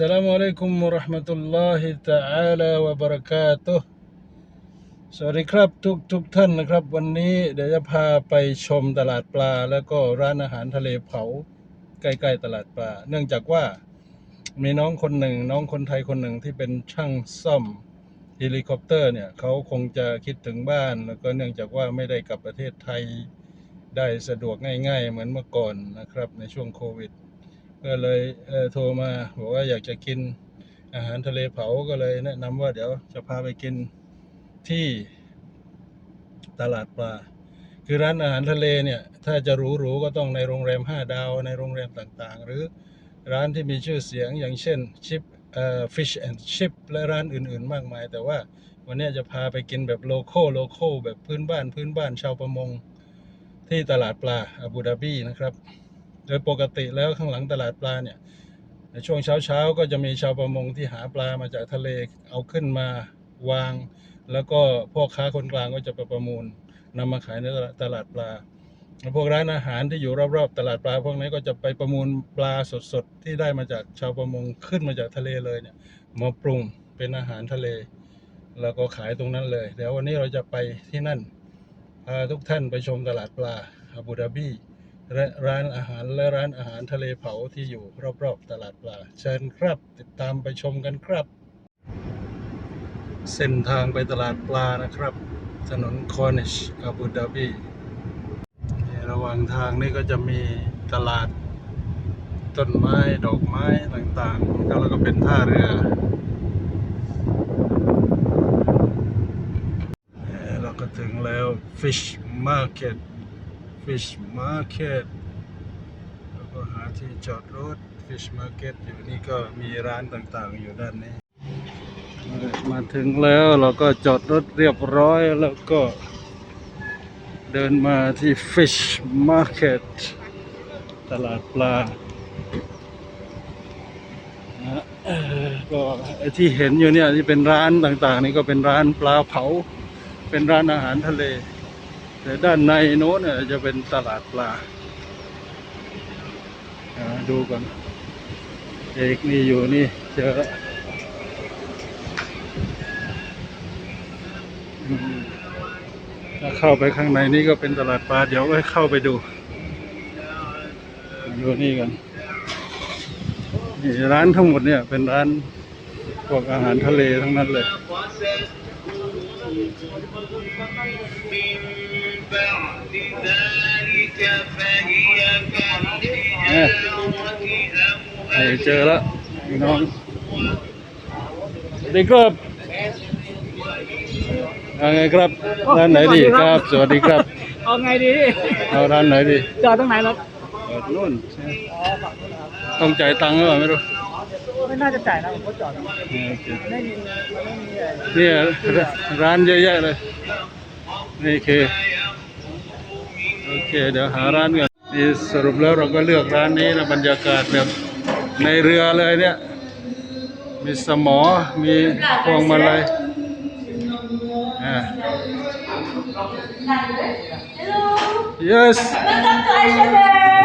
السلام عليكم ورحمة الله تعالى وبركاته สวัสดีครับทุกทุกท่านนะครับ วันนี้เดี๋ยวจะพาไปชมตลาดปลา แล้วก็ร้านอาหารทะเลเผา ใกล้ๆตลาดปลา เนื่องจากว่ามีน้องคนหนึ่ง น้องคนไทยคนหนึ่งที่เป็นช่างซ่อมเฮลิคอปเตอร์เนี่ยเขาคงจะคิดถึงบ้าน แล้วก็เนื่องจากว่าไม่ได้กลับประเทศไทยได้สะดวกง่ายๆ เหมือนเมื่อก่อนนะครับในช่วงโควิด ก็เลยเโทรมาบอกว่าอยากจะกินอาหารทะเลเผาก็เลยแนะนำว่าเดี๋ยวจะพาไปกินที่ตลาดปลา คือร้านอาหารทะเลเนี่ยถ้าจะหรูๆก็ต้องในโรงแรม 5 ดาวในโรงแรมต่างๆ หรือร้านที่มีชื่อเสียงอย่างเช่นชิปเอ่อ fish and chip และร้านอื่นๆ มากมาย แต่ว่าวันนี้จะพาไปกินแบบโลโก้โลโก้แบบพื้นบ้านพื้นบ้านชาวประมงที่ตลาดปลาอาบูดาบีนะครับ โดยปกติแล้วข้างหลังตลาดปลาเนี่ยในช่วงเช้าเช้าๆก็จะมีชาวประมงที่หาปลามาจากทะเลเอาขึ้นมาวาง แล้วก็พ่อค้าคนกลางก็จะไปประมูลนำมาขายในตลาดปลาแล้วพวกร้านอาหารที่อยู่รอบๆ ตลาดปลาพวกนี้ก็จะไปประมูลปลาสดๆ ที่ได้มาจากชาวประมงขึ้นมาจากทะเลเลยเนี่ยมาปรุงเป็นอาหารทะเล แล้วก็ขายตรงนั้นเลยเดี๋ยววันนี้เราจะไปที่นั่นพาทุกท่านไปชมตลาดปลาอาบูดาบี และร้านอาหารและร้านอาหารทะเลเผาที่อยู่รอบๆตลาดปลาเชิญครับ ติดตามไปชมกันครับ เส้นทางไปตลาดปลานะครับ ถนนคอนิชอาบูดาบีระหว่างทางนี่ก็จะมีตลาดต้นไม้ดอกไม้ต่างๆแล้วก็เป็นท่าเรือเอ่อเราก็ถึงแล้ว Fish Market Fish Market แล้วก็หาที่จอดรถ Fish Market อยู่นี่ก็มีร้านต่างๆ อยู่ด้านนี้ มาถึงแล้วเราก็จอดรถเรียบร้อยแล้วก็เดินมาที่ Fish Market ตลาดปลาก็ที่เห็นอยู่เนี่ยที่เป็นร้านต่างๆ นี่ก็เป็นร้านปลาเผา เป็นร้านอาหารทะเล แต่ด้านในโน้นเนี่ยจะเป็นตลาดปลา ดูก่อนเอกนี่อยู่นี่เจอแล้วถ้าเข้าไปข้างในนี่ก็เป็นตลาดปลา เดี๋ยวก็เข้าไปดูดูนี่กันนี่ร้านทั้งหมดเนี่ย เป็นร้านพวกอาหารทะเลทั้งนั้นเลย بعد ذلك فهي كالحجارة เจอแล้วัสดีครับเอาไงครับร้านไหนดีครับ สวัสดีครับ เอาไงดีเอาร้านไหนดีจอดตรงไหนรถนู่นต้องจ่ายตังค์หรือเปล่าไม่รู้ไม่น่าจะจ่ายนะผมก็จอดไม่มีไม่มีเนี่ยร้านเยอะแยะเลยนี่คือ โอเค เดี๋ยวหาร้านก่อนนี่สรุปแล้วเราก็เลือกร้านนี้นะบรรยากาศแบบในเรือเลยเนี่ย มีสมอ มีพวงมาลัยอ่า Yes. Welcome to Aisha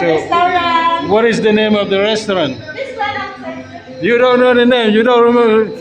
So, Restaurant. what is the name of the restaurant? This one outside. You don't know the name. You don't remember. Come,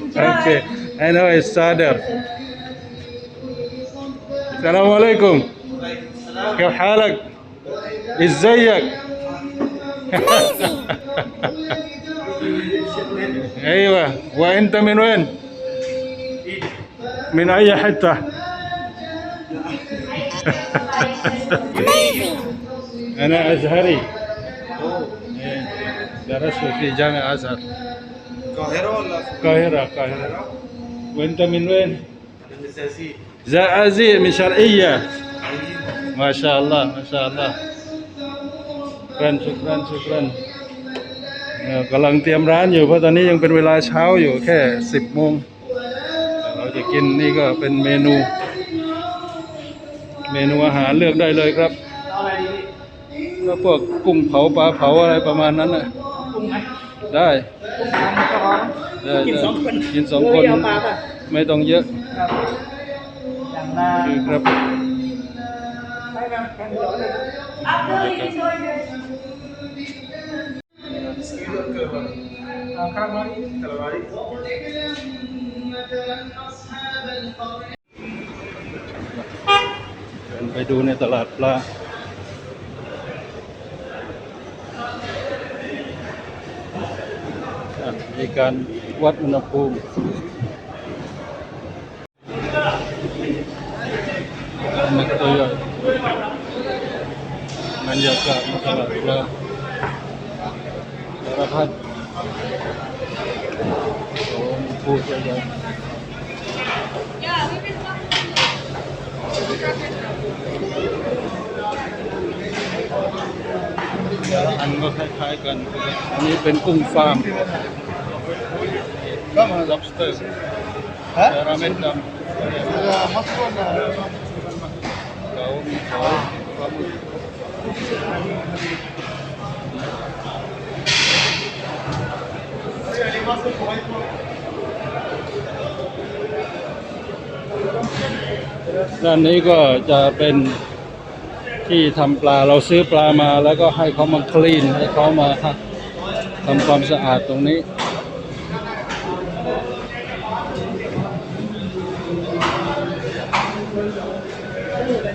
enjoy. Okay. I know it's Sadr. السلام عليكم. كيف حالك؟ إزيك؟ أيوه وأنت من وين؟ من أي حتة؟ أنا أزهري درست في جامعه أزهر القاهرة ولا القاهره القاهره وأنت من وين؟ في الزقازيق؟ زقازيق من شرقيه ما شاء الله ما شاء الله شكرا شكرا شكرا เอ่อกำลังเตรียมร้านอยู่เพราะตอนนี้ยังเป็นเวลาเช้าอยู่แค่สิบโมงเราจะกินนี่ก็เป็นเมนู เมนูอาหารเลือกได้เลยครับ เอาอะไรดี ก็พวกกุ้งเผาปลาเผาอะไรประมาณนั้นน่ะ ปรุงไหม ได้ ปรุงทำก็พอ ได้ กิน ได้ สองคน กินสองคน เดี๋ยวเอาปลาป่ะไม่ต้องเยอะครับอย่างละคือครับไปกันแข่งเดียวเลย After you order. kalamari. เดินไปดูในตลาดปลาอะมีการวัดอุณหภูมิมันตัวใหญ่บรรยากาศในตลาดปลาสารพัดโอ้มีปูตัวใหญ่แต่ละอันก็คล้ายๆกันอันนี้เป็นกุ้งฟาร์มก็มา lobster แต่ราเม็ดดำเขามีเขาปลาหมึก ด้านนี้ก็จะเป็นที่ทำปลาเราซื้อปลามาแล้วก็ให้เขามาคลีนให้เขามาทำความสะอาดตรงนี้อัน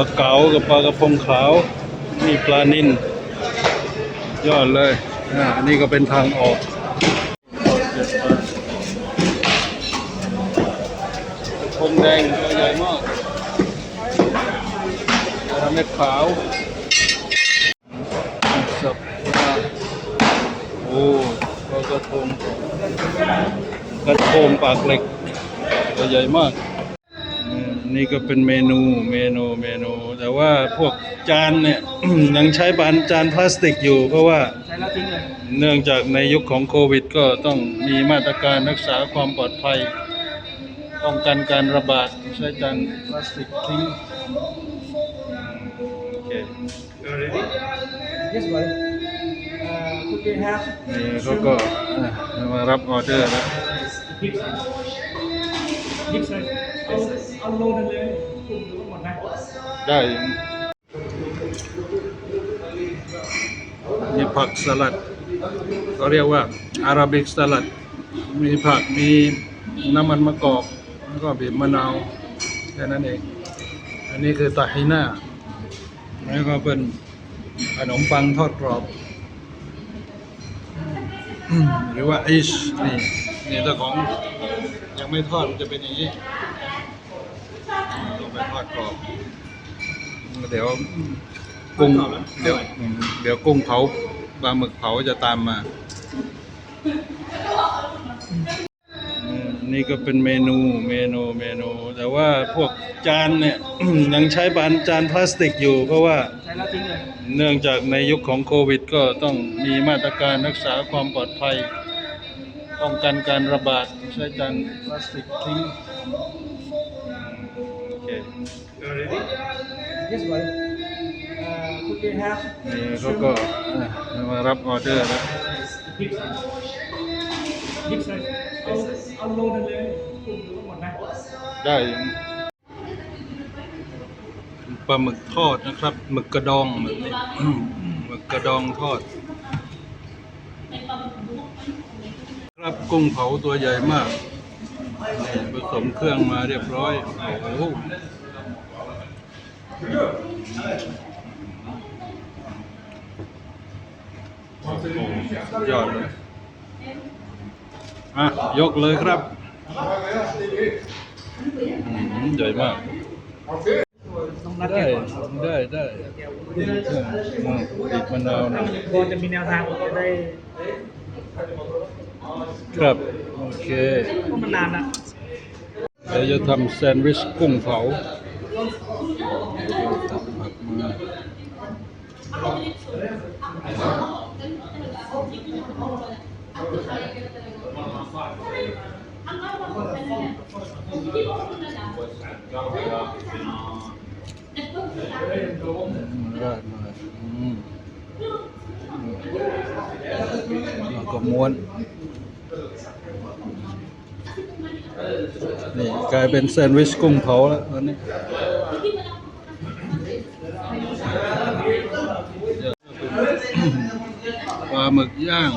าเก๋ากับปลากระพงขาวนี่ปลานินยอดเลยอ่าอันนี้ก็เป็นทางออกพงแดงตัวใหญ่มากระเม็ดขาวสับปลาโอ้ปลากระทงกระทงปากเหล็กตัวใหญ่มาก นี่ก็เป็นเมนูเมนูเมนู แต่ว่าพวกจานเนี่ย ยังใช้บานจานพลาสติกอยู่ เพราะว่าใช้แล้วทิ้งเลยเนื่องจากในยุคของโควิด ก็ต้องมีมาตรการรักษาความปลอดภัยป้องกันการระบาดใช้จานพลาสติกทิ้งโอเค Yes, buddy. Uh, could they have นี่เขาก็อะมารับออเดอร์แล้ว big size? Big size. เอาเอาโลนึงเลยกลุ่มดูหมดนะได้มีผักสลัดเขาเรียกว่าอาราบิกสลัด มีผักมีน้ำมันมะกอก แล้วก็บีบมะนาวแค่นั้นเอง อันนี้คือตาฮิน่าแล้วก็เป็นขนมปังทอดกรอบ หรือว่าอิชนี่ เนี่แต่ของยังไม่ทอดมันจะเป็นอย่างนี้ต้องไปทอดกรอบเดี๋ยวกุ้งเดี๋ยวเดี๋ยวกุ้งเผาปลาหมึกเผาจะตามมา นี่ก็เป็นเมนูเมนูเมนู แต่ว่าพวกจานเนี่ยยังใช้บานจานพลาสติกอยู่ เพราะว่าเนื่องจากในยุคของโควิด ก็ต้องมีมาตรการรักษาความปลอดภัย ป้องกันการระบาดใช้จานพลาสติกทิ้งโอเค Yes, buddy. Uh, could they have นี่เขาก็อะมารับออเดอร์แล้ว big size? Big size. เอาเอาโลนึงเลยกลุ่มดูหมดนะได้ปลาหมึกทอดนะครับหมึกกระดองแบบนี้หมึกกระดองทอด ครับกุ้งเผาตัวใหญ่มากนี่ผสมเครื่องมาเรียบร้อยโอ้โหโอ้โหสุดยอดเลยอะ ยกเลยครับอืมใหญ่มากต้องนัดได้แกก่อนได้ได้เครื่องอืมติดมะนาวนะพอจะมีแนวทางจะได้ ครับ โอเคเพราะมันนานละเดี๋ยวจะทำแซนด์วิชกุ้งเผาตักผักมาราดมาอืมแล้วก็ม้วน นี่กลายเป็นแซนด์วิชกุ้งเผาแล้วตอนนี้ปลาหมึกย่าง